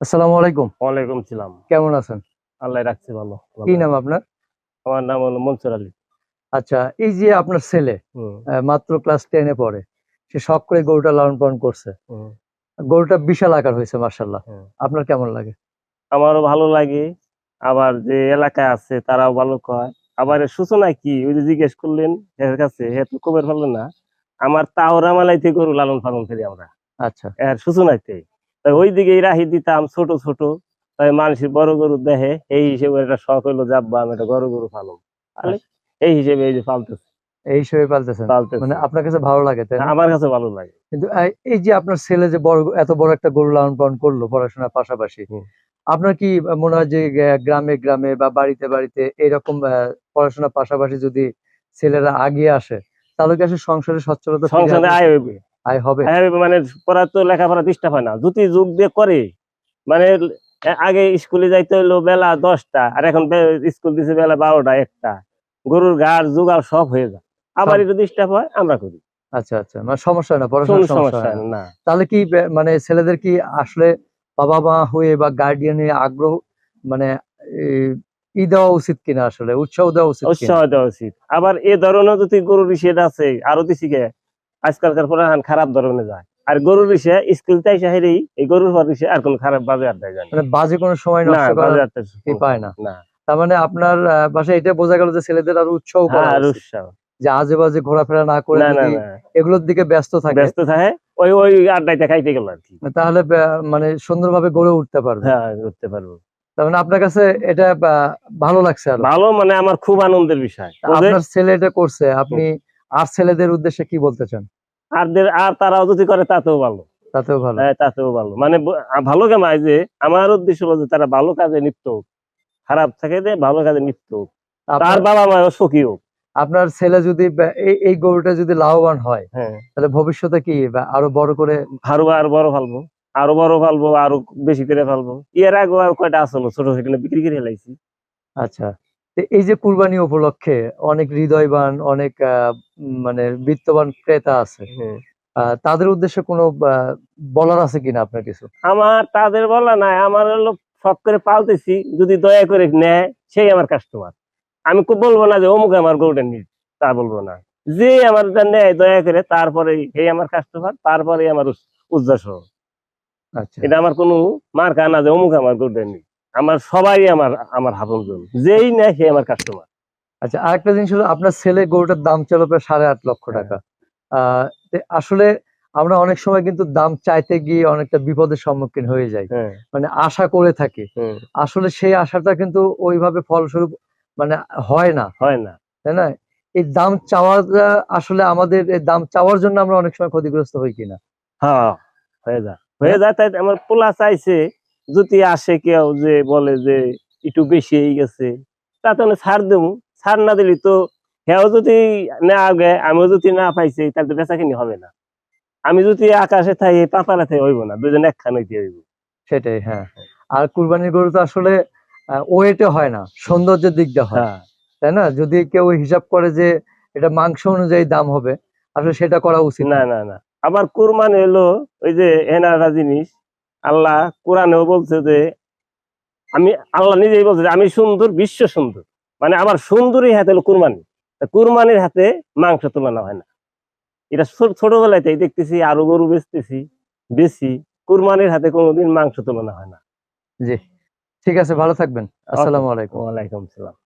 আসসালামু আলাইকুম। ওয়ালাইকুম সালাম। কেমন আছেন? আল্লাহ রাখছে ভালো। কি নাম আপনার? আমার নাম হলো মনসুর আলী। আচ্ছা এই যে আপনার ছেলে মাত্র ক্লাস টেনে পড়ে সে শখ করে গরুটা লালন পালন করছে। গরুটা বিশাল আকার হয়েছে মার্শাল্লাহ আপনার কেমন লাগে? আমারও ভালো লাগে। আবার যে এলাকায় আছে তারাও ভালো কয়। আবার সূচনা কি? ওই যে জিজ্ঞেস করলেন এর কাছে হে তো কবের ভালো না। আমার তাওরা মালাইতে গরু লালন পালন করি আমরা। আচ্ছা। এর সূচনাইতে তাই ওই দিকে রাহি দিতাম ছোট ছোট। তাই মানুষের বড় গরু দেখে এই হিসেবে একটা শখ হইল যাব্বা আমি একটা বড় গরু পালন তাহলে এই হিসেবে এই যে পালতেছে। এই হিসেবে পালতেছেন? মানে আপনার কাছে ভালো লাগে তাই আমার কাছে ভালো লাগে। কিন্তু এই যে আপনার ছেলে যে বড় এত বড় একটা গরু লালন পালন করল পড়াশোনার পাশাপাশি আপনার কি মনে হয় যে গ্রামে গ্রামে বা বাড়িতে বাড়িতে এরকম পড়াশোনার পাশাপাশি যদি ছেলেরা আগিয়ে আসে তাহলে কি আসলে সংসারে সচ্ছলতা সংসারে আয় হইবে। আয় হবে। হ্যাঁ মানে পড়া তো লেখাপড়া ডিস্টার্ব হয় না। যদি যুগ দিয়ে করে। মানে আগে স্কুলে যাইতে হইল বেলা দশটা আর এখন স্কুল দিছে বেলা বারোটা একটা। গরুর গাড় জোগাড় সব হয়ে যায়। আবার একটু ডিস্টার্ব হয় আমরা করি। আচ্ছা আচ্ছা। মানে সমস্যা না পড়াশোনার সমস্যা না। তাহলে কি মানে ছেলেদের কি আসলে বাবা মা হয়ে বা গার্ডিয়ানের আগ্রহ মানে ই দেওয়া উচিত কিনা আসলে? উৎসাহ দেওয়া উচিত উৎসাহ দেওয়া উচিত। আবার এ ধরনের যদি গরুর আছে আরও দিছি আজকালকার পড়াহান খারাপ ধরনের যায়। আর গরুর রিসে স্কুল তাই হেরেই এই গরুর পর রিসে আর কোন খারাপ বাজে আড্ডায় যায় না। মানে বাজে কোনো সময় না নষ্ট করার পায় না। না। তার মানে আপনার বাসায় এটা বোঝা গেল যে ছেলেদের আরও উৎসাহ হ্যাঁ আর। উৎসাহ। যে আজে বাজে ঘোরাফেরা না করে এগুলোর দিকে ব্যস্ত থাকে। ব্যস্ত থাকে ওই ওই আড্ডাইতে খাইতে গেল আর কি। তাহলে বে- মানে সুন্দরভাবে গড়ে উঠতে পারবে। হ্যাঁ করতে পারব। তার মানে আপনার কাছে এটা ভালো লাগছে আরও। ভালো মানে আমার খুব আনন্দের বিষয়। আপনার ছেলে এটা করছে আপনি আর ছেলেদের উদ্দেশ্যে কি বলতে চান? আর আর তারাও যদি করে তাতেও ভালো। তাতেও ভালো। হ্যাঁ তাতেও ভালো। মানে ভালো কামাই যে আমার উদ্দেশ্য হলো যে তারা ভালো কাজে লিপ্ত হোক। খারাপ থাকে যে ভালো কাজে লিপ্ত হোক। তার বাবা মাও সুখী হোক। আপনার ছেলে যদি এই গরুটা যদি লাভবান হয় হ্যাঁ। তাহলে ভবিষ্যতে কি বা আরও বড় করে আরও আর বড় ফালবো আরও বড় ফালবো আরও বেশি করে ফালবো এর আগে আর কয়টা আসলো ছোট সেখানে বিক্রি করে হেলাইছি আচ্ছা। এই যে কুরবানি উপলক্ষে অনেক হৃদয়বান অনেক মানে বিত্তবান ক্রেতা আছে তাদের উদ্দেশ্যে কোনো বলার আছে কিনা আপনার কিছু? আমার তাদের বলা নাই আমার হলো সব করে পালতেছি যদি দয়া করে নেয় সেই আমার কাস্টমার আমি খুব বলব না যে অমুক আমার গরুটা নিজ তা বলব না। যে আমার নেয় দয়া করে তারপরে এই আমার কাস্টমার তারপরে আমার উজ্জাস আচ্ছা। এটা আমার কোনো মার্কা না যে অমুক আমার গরুটা নিজ আমার সবাই আমার আমার হাফন যেই নেয় সে আমার কাস্টমার আচ্ছা আরেকটা জিনিস হলো আপনার ছেলে গরুটার দাম ছিল প্রায় সাড়ে আট লক্ষ হ্যাঁ। টাকা। আসলে আমরা অনেক সময় কিন্তু দাম চাইতে গিয়ে অনেকটা বিপদের সম্মুখীন হয়ে যাই। হ্যাঁ। মানে আশা করে থাকি। আসলে সেই আশাটা কিন্তু ওইভাবে ফলস্বরূপ মানে হয় না। হয় না। তাই না? এই দাম চাওয়াটা আসলে আমাদের এই দাম চাওয়ার জন্য আমরা অনেক সময় ক্ষতিগ্রস্ত হই কিনা। হ্যাঁ হয়ে যায়। হয়ে যায় তাই আমার পোলা চাইছে যদি আসে কেউ যে বলে যে একটু বেশি হয়ে গেছে তাতে আমি ছাড় দেবো। ছাড় না দিলি তো হেও যদি না আগে আমিও যদি না পাইছি তাহলে তো বেচা কিনি হবে না। আমি যদি আকাশে থাই পাতালে থাই হইব না। দুজন একখান হইতে হইব। সেটাই হ্যাঁ। আর কুরবানির গরু তো আসলে ওয়েটে হয় না সৌন্দর্যের দিকটা হয়। হ্যাঁ। তাই না? যদি কেউ হিসাব করে যে এটা মাংস অনুযায়ী দাম হবে আসলে সেটা করা উচিত না না। না আবার কুরবানি হলো ওই যে এনারা জিনিস আল্লাহ কোরআনেও বলছে যে আমি আল্লাহ নিজেই বলছে যে আমি সুন্দর বিশ্ব সুন্দর। মানে আমার সুন্দরী হাতে হলো কুরবানি। কুরবানির হাতে মাংস তুলনা হয় না। এটা ছোট- ছোটবেলাতেই দেখতেছি আরও গরু বেচতেছি বেশি কুরবানির হাতে কোনোদিন মাংস তুলনা হয় না। জি। ঠিক আছে ভালো থাকবেন। আসসালামু আলাইকুম। ওয়ালাইকুম সালাম